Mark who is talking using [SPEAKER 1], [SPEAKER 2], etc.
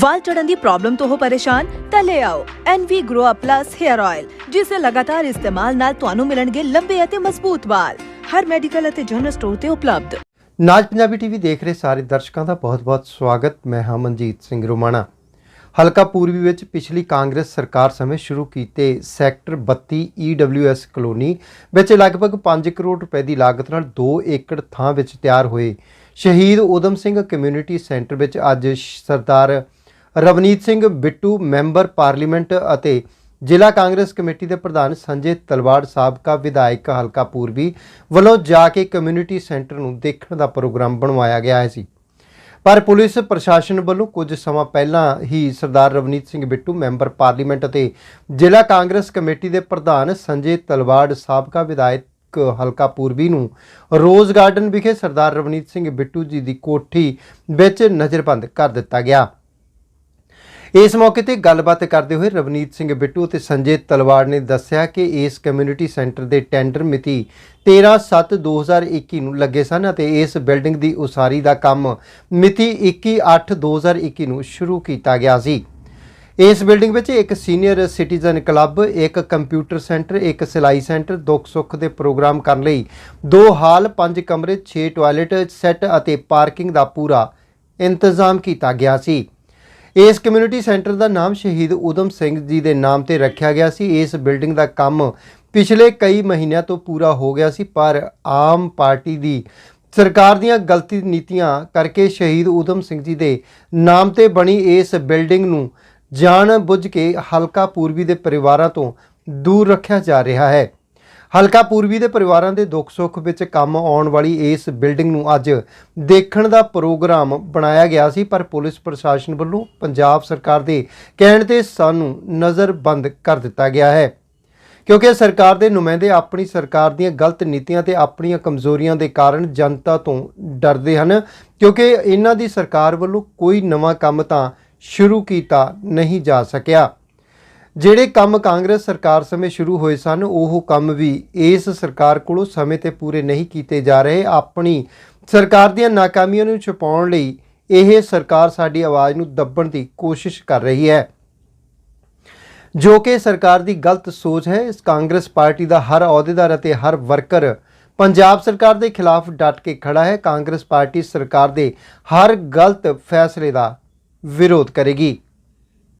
[SPEAKER 1] ਵਾਲ ਝੜਨ ਦੀ problem ਤੋਂ ਹੋ ਪਰੇਸ਼ਾਨ, ਤਾਂ ਲੈ ਆਓ NV Grow Up Plus Hair Oil ਜਿਸ ਦੇ ਲਗਾਤਾਰ ਇਸਤੇਮਾਲ ਨਾਲ ਤੁਹਾਨੂੰ ਮਿਲਣਗੇ ਲੰਬੇ ਅਤੇ ਮਜ਼ਬੂਤ ਵਾਲ। ਹਰ ਮੈਡੀਕਲ ਅਤੇ ਜਨਰਲ ਸਟੋਰ ਤੇ ਉਪਲਬਧ।
[SPEAKER 2] ਨਾਜ ਪੰਜਾਬੀ ਟੀਵੀ ਦੇਖ ਰਹੇ ਸਾਰੇ ਦਰਸ਼ਕਾਂ ਦਾ ਬਹੁਤ-ਬਹੁਤ ਸਵਾਗਤ। ਮੈਂ ਹਾਂ ਮਨਜੀਤ ਸਿੰਘ ਰੋਮਾਣਾ। ਹਲਕਾ ਪੂਰਬੀ ਵਿੱਚ ਪਿਛਲੀ ਕਾਂਗਰਸ ਸਰਕਾਰ ਸਮੇਂ ਸ਼ੁਰੂ ਕੀਤੇ ਸੈਕਟਰ 32 EWS ਕਲੋਨੀ ਵਿੱਚ ਲਗਭਗ 5 ਕਰੋੜ ਰੁਪਏ ਦੀ ਲਾਗਤ ਨਾਲ 2 ਏਕੜ ਥਾਂ ਵਿੱਚ ਤਿਆਰ ਹੋਏ ਸ਼ਹੀਦ ਊਧਮ ਸਿੰਘ ਕਮਿਊਨਿਟੀ ਸੈਂਟਰ ਵਿੱਚ ਅੱਜ ਸਰਦਾਰ ਰਵਨੀਤ ਸਿੰਘ ਬਿੱਟੂ, ਮੈਂਬਰ ਪਾਰਲੀਮੈਂਟ ਅਤੇ ਜ਼ਿਲ੍ਹਾ ਕਾਂਗਰਸ ਕਮੇਟੀ ਦੇ ਪ੍ਰਧਾਨ ਸੰਜੇ ਤਲਵਾੜ ਸਾਬਕਾ ਵਿਧਾਇਕ ਹਲਕਾ ਪੂਰਬੀ ਵੱਲੋਂ ਜਾ ਕੇ ਕਮਿਊਨਿਟੀ ਸੈਂਟਰ ਨੂੰ ਦੇਖਣ ਦਾ ਪ੍ਰੋਗਰਾਮ ਬਣਵਾਇਆ ਗਿਆ ਸੀ। ਪਰ ਪੁਲਿਸ ਪ੍ਰਸ਼ਾਸਨ ਵੱਲੋਂ ਕੁਝ ਸਮਾਂ ਪਹਿਲਾਂ ਹੀ ਸਰਦਾਰ ਰਵਨੀਤ ਸਿੰਘ ਬਿੱਟੂ, ਮੈਂਬਰ ਪਾਰਲੀਮੈਂਟ ਅਤੇ ਜ਼ਿਲ੍ਹਾ ਕਾਂਗਰਸ ਕਮੇਟੀ ਦੇ ਪ੍ਰਧਾਨ ਸੰਜੇ ਤਲਵਾੜ ਸਾਬਕਾ ਵਿਧਾਇਕ ਹਲਕਾ ਪੂਰਬੀ ਨੂੰ ਰੋਜ਼ ਗਾਰਡਨ ਵਿਖੇ ਸਰਦਾਰ ਰਵਨੀਤ ਸਿੰਘ ਬਿੱਟੂ ਜੀ ਦੀ ਕੋਠੀ ਵਿੱਚ ਨਜ਼ਰਬੰਦ ਕਰ ਦਿੱਤਾ ਗਿਆ। ਇਸ ਮੌਕੇ ਤੇ ਗੱਲਬਾਤ ਕਰਦੇ ਹੋਏ ਰਵਨੀਤ ਸਿੰਘ ਬਿੱਟੂ ਅਤੇ ਸੰਜੇ ਤਲਵਾੜ ਨੇ ਦੱਸਿਆ ਕਿ ਇਸ ਕਮਿਊਨਿਟੀ ਸੈਂਟਰ ਦੇ ਟੈਂਡਰ ਮਿਤੀ 13/7/2021 ਨੂੰ ਲੱਗੇ ਸਨ ਅਤੇ ਇਸ ਬਿਲਡਿੰਗ ਦੀ ਉਸਾਰੀ ਦਾ ਕੰਮ ਮਿਤੀ 21/8/2021 ਨੂੰ ਸ਼ੁਰੂ ਕੀਤਾ ਗਿਆ ਸੀ। ਇਸ ਬਿਲਡਿੰਗ ਵਿੱਚ ਇੱਕ ਸੀਨੀਅਰ ਸਿਟੀਜ਼ਨ ਕਲੱਬ ਇੱਕ ਕੰਪਿਊਟਰ ਸੈਂਟਰ ਇੱਕ ਸਿਲਾਈ ਸੈਂਟਰ ਦੁੱਖ ਸੁੱਖ ਦੇ ਪ੍ਰੋਗਰਾਮ ਕਰਨ ਲਈ ਦੋ ਹਾਲ, ਪੰਜ ਕਮਰੇ 6 ਟਾਇਲਟ ਸੈੱਟ ਅਤੇ ਪਾਰਕਿੰਗ ਦਾ ਪੂਰਾ ਇੰਤਜ਼ਾਮ ਕੀਤਾ ਗਿਆ ਸੀ। ਇਸ ਕਮਿਊਨਿਟੀ ਸੈਂਟਰ ਦਾ ਨਾਮ ਸ਼ਹੀਦ ਊਧਮ ਸਿੰਘ ਜੀ ਦੇ ਨਾਮ ਤੇ ਰੱਖਿਆ ਗਿਆ ਸੀ। ਇਸ ਬਿਲਡਿੰਗ ਦਾ ਕੰਮ ਪਿਛਲੇ ਕਈ ਮਹੀਨਿਆਂ ਤੋਂ ਪੂਰਾ ਹੋ ਗਿਆ ਸੀ, ਪਰ ਆਮ ਪਾਰਟੀ ਦੀ ਸਰਕਾਰ ਦੀਆਂ ਗਲਤੀ ਨੀਤੀਆਂ ਕਰਕੇ ਸ਼ਹੀਦ ਊਧਮ ਸਿੰਘ ਜੀ ਦੇ ਨਾਮ ਤੇ ਬਣੀ ਇਸ ਬਿਲਡਿੰਗ ਨੂੰ ਜਾਣ ਬੁੱਝ ਕੇ ਹਲਕਾ ਪੂਰਬੀ ਦੇ ਪਰਿਵਾਰਾਂ ਤੋਂ ਦੂਰ ਰੱਖਿਆ ਜਾ ਰਿਹਾ ਹੈ। ਹਲਕਾ ਪੂਰਬੀ ਦੇ ਪਰਿਵਾਰਾਂ ਦੇ ਦੁੱਖ ਸੁੱਖ ਵਿੱਚ ਕੰਮ ਆਉਣ ਵਾਲੀ ਇਸ ਬਿਲਡਿੰਗ ਨੂੰ ਅੱਜ ਦੇਖਣ ਦਾ ਪ੍ਰੋਗਰਾਮ ਬਣਾਇਆ ਗਿਆ ਸੀ, ਪਰ ਪੁਲਿਸ ਪ੍ਰਸ਼ਾਸਨ ਵੱਲੋਂ ਪੰਜਾਬ ਸਰਕਾਰ ਦੇ ਕਹਿਣ ਤੇ ਸਾਨੂੰ ਨਜ਼ਰਬੰਦ ਕਰ ਦਿੱਤਾ ਗਿਆ ਹੈ। ਕਿਉਂਕਿ ਸਰਕਾਰ ਦੇ ਨੁਮਾਇੰਦੇ ਆਪਣੀ ਸਰਕਾਰ ਦੀਆਂ ਗਲਤ ਨੀਤੀਆਂ ਤੇ ਆਪਣੀਆਂ ਕਮਜ਼ੋਰੀਆਂ ਦੇ ਕਾਰਨ ਜਨਤਾ ਤੋਂ ਡਰਦੇ ਹਨ, ਕਿਉਂਕਿ ਇਹਨਾਂ ਦੀ ਸਰਕਾਰ ਵੱਲੋਂ ਕੋਈ ਨਵਾਂ ਕੰਮ ਤਾਂ ਸ਼ੁਰੂ ਕੀਤਾ ਨਹੀਂ ਜਾ ਸਕਿਆ। ਜਿਹੜੇ ਕੰਮ ਕਾਂਗਰਸ ਸਰਕਾਰ ਸਮੇਂ ਸ਼ੁਰੂ ਹੋਏ ਸਨ, ਉਹ ਕੰਮ ਵੀ ਇਸ ਸਰਕਾਰ ਕੋਲੋਂ ਸਮੇਂ ਤੇ ਪੂਰੇ ਨਹੀਂ ਕੀਤੇ ਜਾ ਰਹੇ। ਆਪਣੀ ਸਰਕਾਰ ਦੀਆਂ ਨਾਕਾਮੀਆਂ ਨੂੰ ਛੁਪਾਉਣ ਲਈ ਇਹ ਸਰਕਾਰ ਸਾਡੀ ਆਵਾਜ਼ ਨੂੰ ਦੱਬਣ ਦੀ ਕੋਸ਼ਿਸ਼ ਕਰ ਰਹੀ ਹੈ। ਜੋ ਕਿ ਸਰਕਾਰ ਦੀ ਗਲਤ ਸੋਚ ਹੈ, ਇਸ ਕਾਂਗਰਸ ਪਾਰਟੀ ਦਾ ਹਰ ਅਹੁਦੇਦਾਰ ਅਤੇ ਹਰ ਵਰਕਰ ਪੰਜਾਬ ਸਰਕਾਰ ਦੇ ਖਿਲਾਫ ਡਟ ਕੇ ਖੜਾ ਹੈ। ਕਾਂਗਰਸ ਪਾਰਟੀ ਸਰਕਾਰ ਦੇ ਹਰ ਗਲਤ ਫੈਸਲੇ ਦਾ ਵਿਰੋਧ ਕਰੇਗੀ।